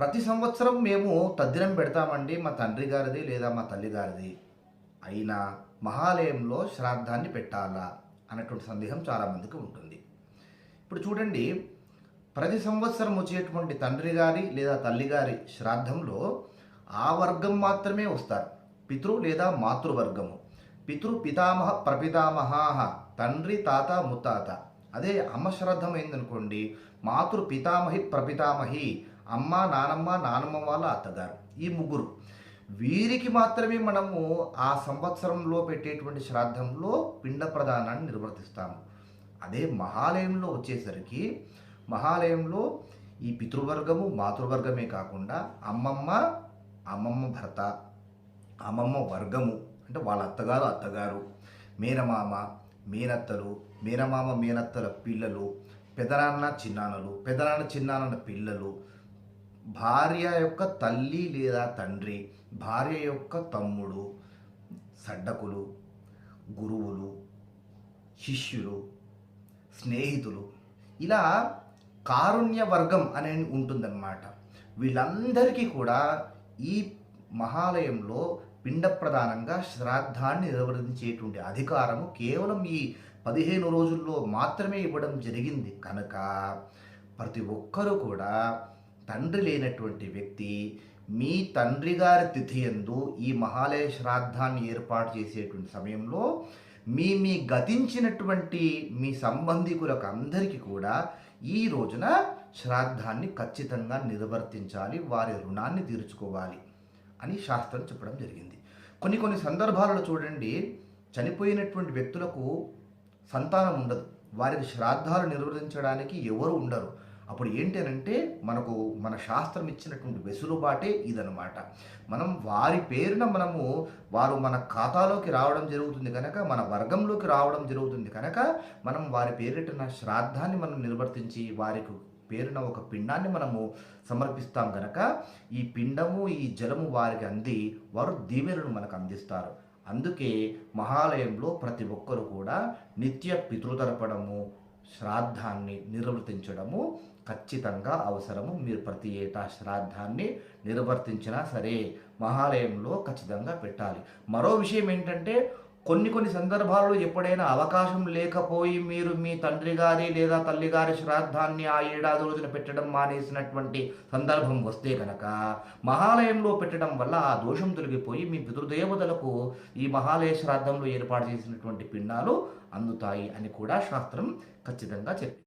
ప్రతి సంవత్సరం మేము తద్దినం పెడతామండి మా తండ్రి గారిది లేదా మా తల్లి గారిది అయినా మహాలయంలో శ్రాద్ధాన్ని పెట్టాలా అన్నటువంటి సందేహం చాలామందికి ఉంటుంది. ఇప్పుడు చూడండి ప్రతి సంవత్సరం వచ్చేటువంటి తండ్రి గారి లేదా తల్లి గారి శ్రాద్ధంలో ఆ వర్గం మాత్రమే వస్తారు. పితృ లేదా మాతృవర్గము. పితృ పితామహ ప్రపితామహ తండ్రి తాత ముత్తాత. అదే అమ్మ శ్రాద్ధం అయిందనుకోండి మాతృ పితామహి ప్రపితామహి అమ్మ నానమ్మ నానమ్మ వాళ్ళ అత్తగారు ఈ ముగ్గురు. వీరికి మాత్రమే మనము ఆ సంవత్సరంలో పెట్టేటువంటి శ్రాద్ధంలో పిండ ప్రదానాన్ని నిర్వర్తిస్తాము. అదే మహాలయంలో వచ్చేసరికి మహాలయంలో ఈ పితృవర్గము మాతృవర్గమే కాకుండా అమ్మమ్మ అమ్మమ్మ భర్త అమ్మమ్మ వర్గము అంటే వాళ్ళ అత్తగారు అత్తగారు మేనమామ మేనత్తలు మేనమామ మేనత్తల పిల్లలు పెదనాన్న చిన్నాన్నలు పెదనాన్న చిన్నాన్న పిల్లలు భార్య యొక్క తల్లి లేదా తండ్రి భార్య యొక్క తమ్ముడు సడ్డకులు గురువులు శిష్యులు స్నేహితులు. ఇలా కారుణ్య వర్గం అనే ఉంటుందన్నమాట. వీళ్ళందరికీ కూడా ఈ మహాలయంలో పిండ ప్రధానంగా శ్రాద్ధాన్ని నిర్వర్తించేటువంటి అధికారము కేవలం ఈ పదిహేను రోజుల్లో మాత్రమే ఇవ్వడం జరిగింది. కనుక ప్రతి ఒక్కరూ కూడా తండ్రి లేనటువంటి వ్యక్తి మీ తండ్రి గారి తిథి ఎందు ఈ మహాలయ శ్రాద్ధాన్ని ఏర్పాటు చేసేటువంటి సమయంలో మీ మీ గతించినటువంటి మీ సంబంధికులకు అందరికీ కూడా ఈ రోజున శ్రాద్ధాన్ని ఖచ్చితంగా నిర్వర్తించాలి వారి రుణాన్ని తీర్చుకోవాలి. అని శాస్త్రం చెప్పడం జరిగింది. కొన్ని కొన్ని సందర్భాలలో చూడండి చనిపోయినటువంటి వ్యక్తులకు సంతానం ఉండదు. వారికి శ్రాద్ధాలు నిర్వహించడానికి ఎవరు ఉండరు. అప్పుడు ఏంటి అంటే మనకు మన శాస్త్రం ఇచ్చినటువంటి వెసులుబాటే ఇదనమాట మనం వారి పేరున మనము వారు మన ఖాతాలోకి రావడం జరుగుతుంది కనుక మన వర్గంలోకి రావడం జరుగుతుంది కనుక మనం వారి పేరిట శ్రాద్ధాన్ని మనం నిర్వర్తించి వారికి పేరున ఒక పిండాన్ని మనము సమర్పిస్తాం కనుక ఈ పిండము ఈ జలము వారికి అంది వారు దీవెనలను మనకు అందిస్తారు. అందుకే మహాలయంలో ప్రతి ఒక్కరు కూడా నిత్య పితృతరపడము శ్రాద్ధాన్ని నిర్వర్తించడము ఖచ్చితంగా అవసరము. మీరు ప్రతి ఏటా శ్రాద్ధాన్ని నిర్వర్తించినా సరే మహాలయంలో ఖచ్చితంగా పెట్టాలి. మరో విషయం ఏంటంటే కొన్ని కొన్ని సందర్భాల్లో ఎప్పుడైనా అవకాశం లేకపోయి మీరు మీ తండ్రి గారి లేదా తల్లి గారి శ్రాద్ధాన్ని ఆ ఏడాది రోజున పెట్టడం మానేసినటువంటి సందర్భం వస్తే కనుక మహాలయంలో పెట్టడం వల్ల ఆ దోషం తొలగిపోయి మీ పితృదేవతలకు ఈ మహాలయ శ్రాద్ధంలో ఏర్పాటు చేసినటువంటి పిండాలు అందుతాయి అని కూడా శాస్త్రం ఖచ్చితంగా చెప్పింది